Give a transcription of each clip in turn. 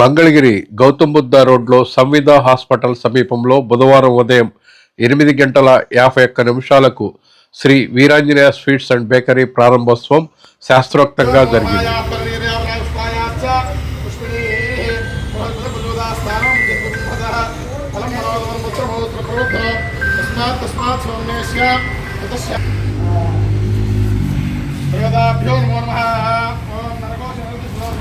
మంగళగిరి గౌతమ్ బుద్ధ రోడ్లో సంవిధ హాస్పిటల్ సమీపంలో బుధవారం ఉదయం ఎనిమిది గంటల యాభై ఒక్క నిమిషాలకు Sri Veeranjaneya sweets and bakery ప్రారంభోత్సవం శాస్త్రోక్తంగా జరిగింది దేవతాభ్యో నమో నమః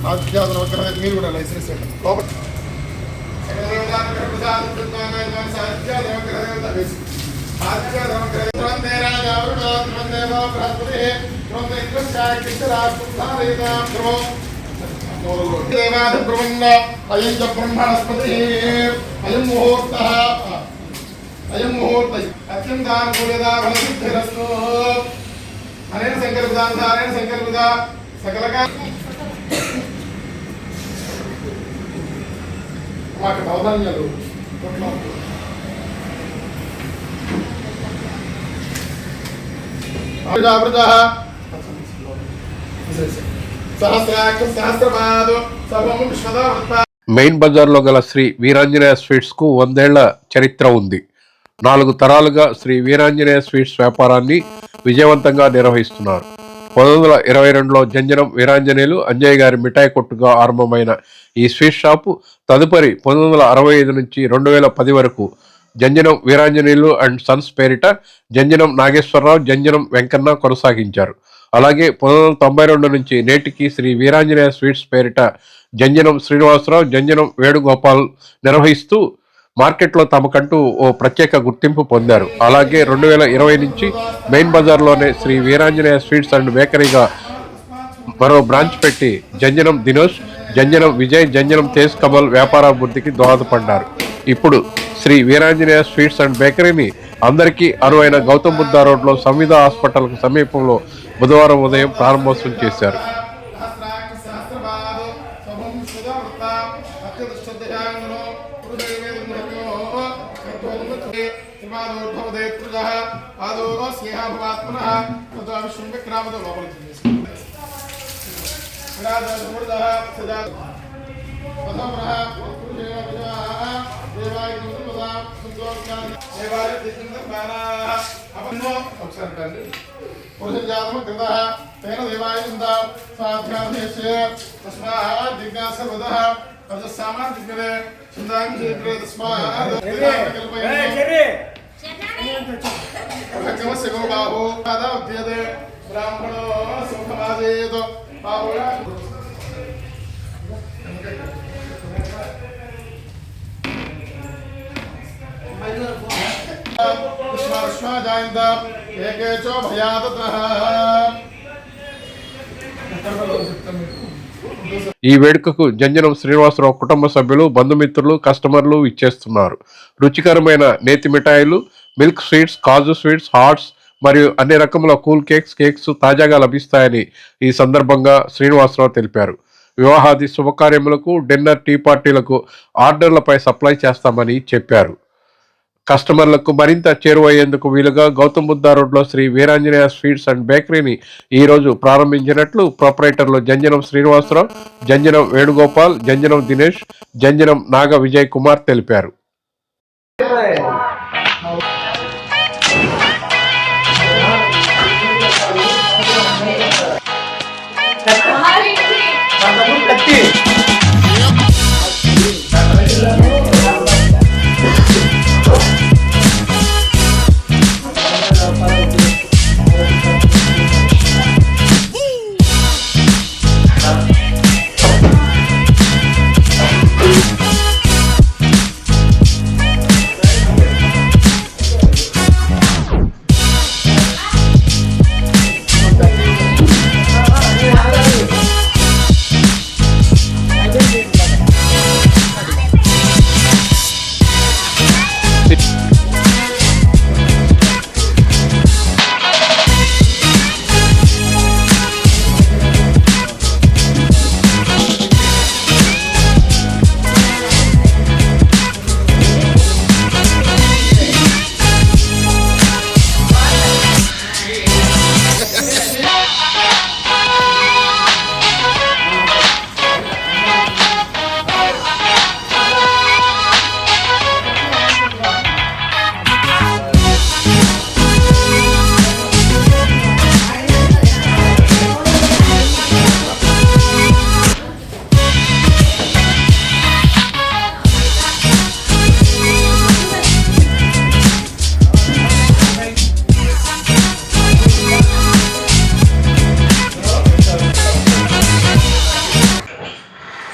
ఏంటి లోపల మీరు కూడా లైసెన్స్ లోపల అయం చ బ్రహ్మణస్పతి అయం ముహూర్త అయం ముహూర్త అత్యంతానుకూలత ఫలసిద్ధిరస్తు అనేన సంకల్పిత అనేన సంకల్పిత సకలగా మాకు నవధాన్యాలు మెయిన్ బజార్లో గల శ్రీ వీరాంజనేయ స్వీట్స్కు వందేళ్ళ చరిత్ర ఉంది. నాలుగు తరాలుగా శ్రీ వీరాంజనేయ స్వీట్స్ వ్యాపారాన్ని విజయవంతంగా నిర్వహిస్తున్నారు. పంతొమ్మిది వందల ఇరవై రెండులో జంజనం వీరాంజనేయులు అంజయ్య గారి మిఠాయి కొట్టుగా ఆరంభమైన ఈ స్వీట్ షాపు తదుపరి పంతొమ్మిది వందల అరవై ఐదు నుంచి రెండు వేల పది వరకు జంజనం వీరాంజనేయులు అండ్ సన్స్ పేరిట జంజనం నాగేశ్వరరావు జంజనం వెంకన్న కొనసాగించారు. అలాగే పంతొమ్మిది వందల తొంభై రెండు నుంచి నేటికి శ్రీ వీరాంజనేయ స్వీట్స్ పేరిట జంజనం శ్రీనివాసరావు జంజనం వేణుగోపాల్ నిర్వహిస్తూ మార్కెట్లో తమకంటూ ఓ ప్రత్యేక గుర్తింపు పొందారు. అలాగే రెండు వేల ఇరవై నుంచి మెయిన్ బజార్లోనే శ్రీ వీరాంజనేయ స్వీట్స్ అండ్ బేకరీగా మరో బ్రాంచ్ పెట్టి జంజనం దినోష్ జంజనం విజయ్ జంజనం తేజ్ కమల్ వ్యాపారాభివృద్ధికి దోహదపడ్డారు. ఇప్పుడు శ్రీ వీరాంజనేయ స్వీట్స్ అండ్ బేకరీని అందరికీ అరువైన గౌతమ్ బుద్ధ రోడ్లో సంవిధ హాస్పిటల్కు సమీపంలో బుధవారం ఉదయం ప్రారంభోత్సవం చేశారు. ఒకసారి కండి పురుషజాతమ కృతః తేన దేవాయ ఇంద సాధ్యాధేస్య తస్మాత్ జిజ్ఞాస సర్వదః తస్సామాన్ జిజ్ఞదే చిందాం చేత్రే తస్మాత్ బాహో బ్రాహ్మణో ఈ వేడుకకు జంజనం శ్రీనివాసరావు కుటుంబ సభ్యులు బంధుమిత్రులు కస్టమర్లు ఇచ్చేస్తున్నారు. రుచికరమైన నేతి మిఠాయిలు మిల్క్ స్వీట్స్ కాజు స్వీట్స్ హాట్స్ మరియు అన్ని రకముల కూల్ కేక్స్ కేక్స్ తాజాగా లభిస్తాయని ఈ సందర్భంగా శ్రీనివాసరావు తెలిపారు. వివాహాది శుభకార్యములకు డిన్నర్ టీ పార్టీలకు ఆర్డర్లపై సప్లై చేస్తామని చెప్పారు. కస్టమర్లకు మరింత చేరువయ్యేందుకు వీలుగా గౌతమ్ బుద్ధ రోడ్లో శ్రీ వీరాంజనేయ స్వీట్స్ అండ్ బేకరీని ఈరోజు ప్రారంభించినట్లు ప్రొపరేటర్లు జంజనం శ్రీనివాసరావు జంజనం వేణుగోపాల్ జంజనం దినేష్ జంజనం నాగ విజయ్ కుమార్ తెలిపారు. Tanda mo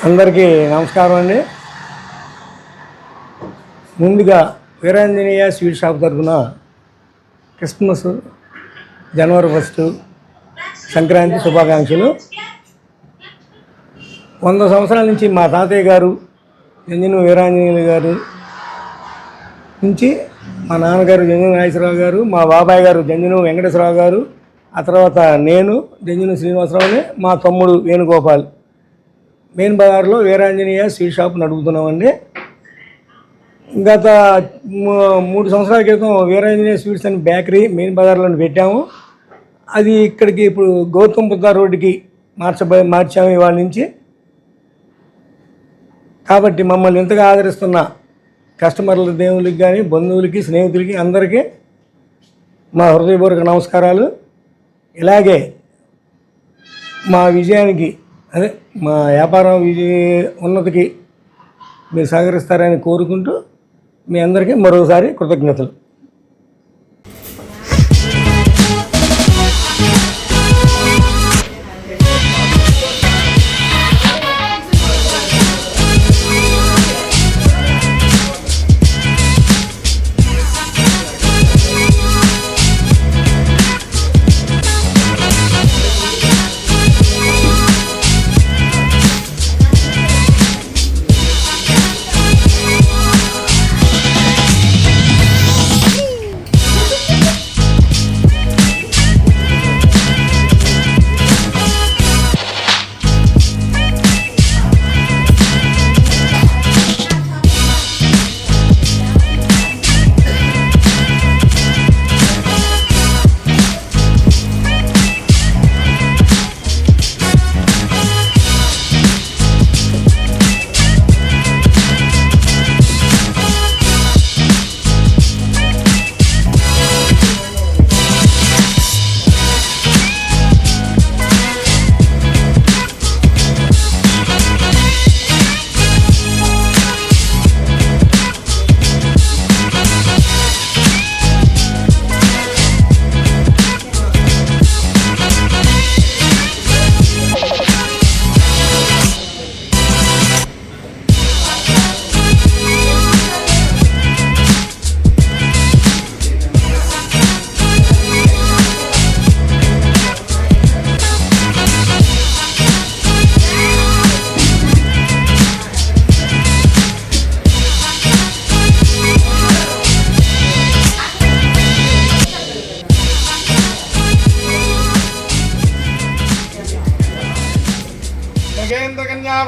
అందరికీ నమస్కారం అండి. ముందుగా వీరాంజనేయ స్వీట్ షాప్ తరఫున క్రిస్మస్ జనవరి ఫస్ట్ సంక్రాంతి శుభాకాంక్షలు. వంద సంవత్సరాల నుంచి మా తాతయ్య గారు జంజను వీరాంజనేయులు గారు నుంచి మా నాన్నగారు జంజన నాగేశ్వరరావు గారు మా బాబాయ్ గారు జంజను వెంకటేశ్వరరావు గారు ఆ తర్వాత నేను జంజను శ్రీనివాసరావుని మా తమ్ముడు వేణుగోపాల్. మెయిన్ బజార్లో వీరాంజనేయ స్వీట్ షాప్ నడుపుతున్నామండి గత మూడు సంవత్సరాల క్రితం వీరాంజనేయ స్వీట్స్ అని బేకరీ మెయిన్ బజార్లో పెట్టాము. అది ఇక్కడికి ఇప్పుడు గౌతమ్ బుద్ధ రోడ్డుకి మార్చబ మార్చాము ఇవాళ నుంచి. కాబట్టి మమ్మల్ని ఇంతగా ఆదరిస్తున్న కస్టమర్ల దేవుళ్ళకి కానీ బంధువులకి స్నేహితులకి అందరికీ మా హృదయపూర్వక నమస్కారాలు. ఇలాగే మా విజయానికి అదే మా వ్యాపారం విజయ ఉన్నతికి మీరు సహకరిస్తారని కోరుకుంటూ మీ అందరికీ మరోసారి కృతజ్ఞతలు.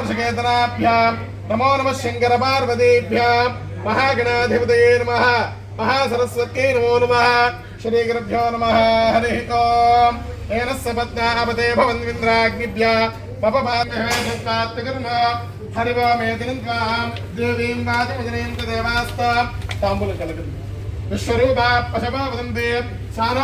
మహేంద్రకన్యావృషకేతనాభ్యాం నమో నమ శంకర పార్వతీభ్యాం మహాగణాధిపతయే నమ మహాసరస్వత్యై నమో నమ శ్రీ గురుభ్యో నమ హరి ఓం ఏన సపత్నాపతే భవన్వింద్రాగ్నిభ్య పపపాత్మకర్మ హరి ఓమేతినం త్వాం దేవీం వాచమజనీం దేవాస్తాం తాంబూలం కలగదు విశ్వరూపా పశవా వదంతే సానో